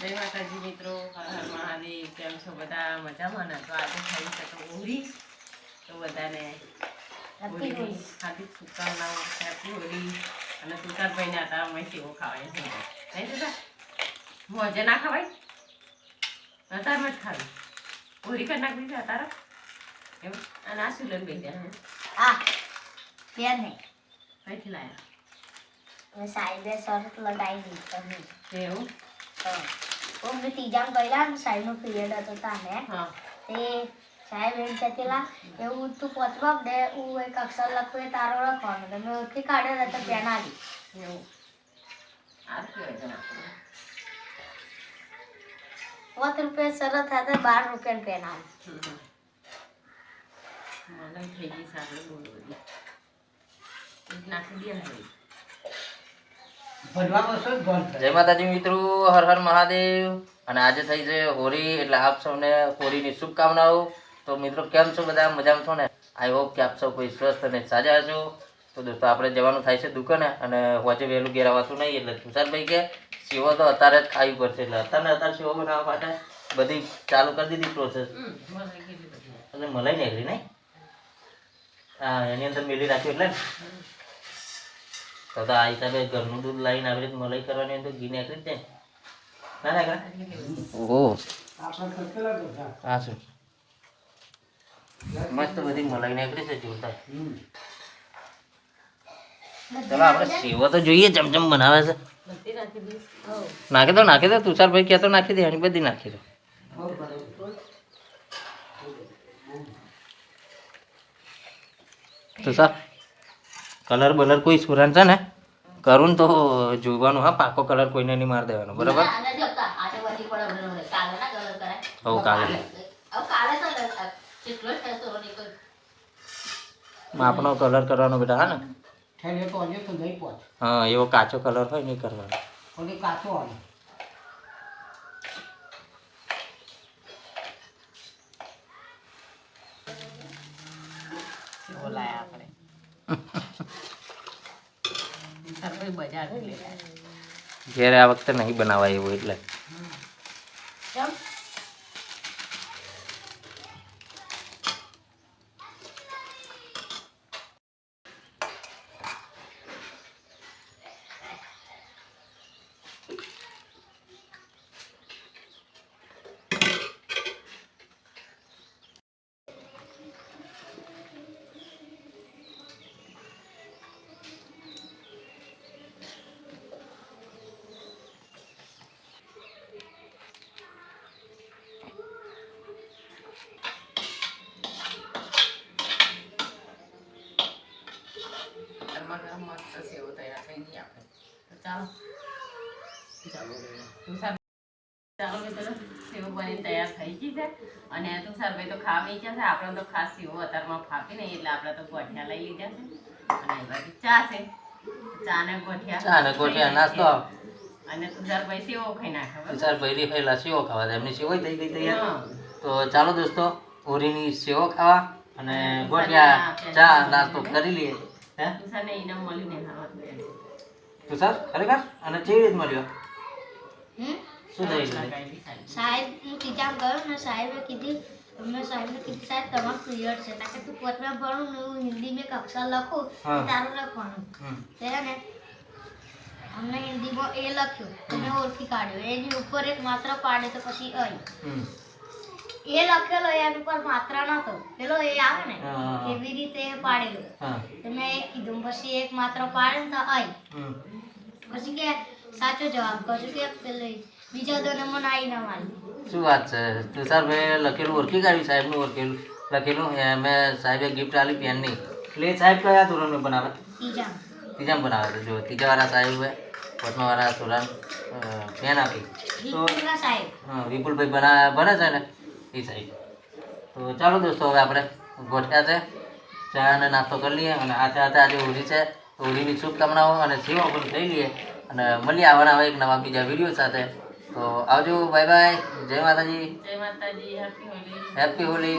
જય માતાજી મિત્રો હર હર મહાદેવ કેમ છો બધા? મજામાં ને? તો આજે ખાઈ છે તો હોળી. તો બધાને હોળીની હાર્દિક શુભકામનાઓ હેપી હોળી. અને તુષારભાઈને હતા અમે સેવો ખાવાય છે. નહીં દાદા મોજે ના ખવાય? અત્યારમાં જ ખાવી. હોળી કરી નાખવી છે અત્યારે એમ અને આ સુલન બે જાય આ ત્યાં નહીં કઈથી લાયા? સાહેબે શરત લગાવી દીધી. એવું? તો મેં ત્રીજામાં ગયેલા ને સાહેબનો પીરિયડ હતો તાને. હા. તે સાહેબ એમ કહેતેલા એવું તું પચવા દે હું એક અક્ષર લખું એ તારો લખવાનો તો મેં ઓળખી કાઢે ને તો પેન આવી એવું. પાંચ રૂપિયા શરત હતા બાર રૂપિયા પેન આવી. મને થઈ ગઈ સાંભળે બહુ નાખી દે ને. જય માતાજી મિત્રો હર હર મહાદેવ. અને આજે થઈ છે હોળી એટલે આપ સૌને હોળીની શુભકામનાઓ. તો મિત્રો કેમ છો બધા? મજામાં છો ને? આઈ હોપ કે આપ સૌ કોઈ સ્વસ્થ અને સાજા હશો. તો દોસ્તો આપણે જવાનું થાય છે દુકાને અને હોજે વહેલું ઘેર આવતું નહીં એટલે તુષારભાઈ કે સેવો તો અત્યારે જ ખાવી પડશે એટલે અત્યારે અત્યારે સેવો બનાવવા માટે બધી ચાલુ કરી દીધી પ્રોસેસ એટલે મલાઈ નીકળી નહીં? હા એની અંદર મેલી રાખ્યું એટલે. તો તો આ હિસાબે ઘરનું દૂધ લાવીને આવી રીતે મલાઈ કરવાની હોય તો ઘી નાખી જ ના નીકળે ઓહો હા શું મસ્ત બધી મલાઈ નાખી છે જોતા ચલો આપણે સેવા તો જોઈએ ચમચમ બનાવે છે. નાખી દો નાખી દો નાખી દો તુષારભાઈ ક્યાં તો નાખી દે એની બધી નાખી દો. તુષાર? કલર બલર કોઈ સુરાન છે ને? કરું ને તો જોવાનું હા પાકો કલર કોઈને નહીં માર દેવાનો બરાબર? હવ કાલે. માપનો કલર કરવાનો બેટા હા ને? હા એવો કાચો કલર હોય નહીં કરવાનો. સેવો લાયા આપણે. લાયા. ઘેરે આ વખતે નહીં બનાવાય એવું એટલે ગરમ મસ્ત સેવો તૈયાર થઈ ગઈ આપણે. તો ચાલો. ચાલો. મિત્રો, સેવો બની તૈયાર થઈ ગઈ છે. અને તુષારભાઈ તો ખાવી ગયા છે. આપણે તો ખાસ સેવો અત્યારમાં નહીં એટલે આપણે તો ગોઠિયા લઈ લીધા છે. અને એ બાજુ ચા છે. ચા ને ગોઠિયા. ચા ને ગોઠિયા નાસ્તો અને તુષારભાઈ સેવો ખાઈ નાખે? તુષારભાઈ પહેલા સેવો ખાવા એમની સેવો થઈ ગઈ તૈયાર. તો ચાલો દોસ્તો હોળીની સેવો ખાવા અને ગોઠિયા ચા નાસ્તો કરી લઈએ. હે? તુષારને ઈનામ મળ્યું ને હા તુષાર ખરેખર? અને કેવી રીતે મળ્યો? શું થઈ ગયું લગાવી સારી. સાહેબ હું ગયો ને સાહેબે કીધું મેં સાહેબ તમારું પીરિયડ છે. તાકે તું પોતમાં ભણું ને હું હિન્દીમાં એક કક્ષા લખું. તારું લખવાનું. તેરા ને અમને હિન્દીમાં એ લખ્યું તો મેં ઓળખી કાઢ્યો. એની ઉપર એક માત્ર પાડે તો પછી અય હમ. એ લખેલો એ ઉપર માત્ર નતો પેલો એ આવે ને કેવી રીતે એ પાડેલો. તો મેં એક કીધું પછી એક માત્ર પાડે ને તો આઈ પછી કે સાચો જવાબ. કશું કે પેલો બીજા દો નંબર આઈ ના મારી. શું વાત છે? તુષારભાઈ લખેલું ઓળખી કાઢ્યું સાહેબનું ઓળખેલું લખેલું. મેં સાહેબે ગિફ્ટ આપી પેનની. એટલે એ સાહેબ કયા ધોરણમાં બનાવે? ત્રીજા ત્રીજામાં બનાવે છે. જો ત્રીજાવાળા સાહેબે પાંચમાવાળા ધોરણ પેન આપી. તો સાહેબ. હા વિપુલભાઈ બના બને છે ને? એ થઈ તો ચાલો દોસ્તો હવે આપણે ગોઠ્યા છે. ચા અને નાસ્તો કરી લઈએ અને આતે આતે આજે હોળી છે. હોળીની શુભકામનાઓ અને સેવા પણ થઈ લઈએ અને મળીએ આવવાના હોય એક નવા બીજા વીડિયો સાથે. તો આવજો બાય બાય. જય માતાજી. જય માતાજી હેપી હોલી હેપી હોળી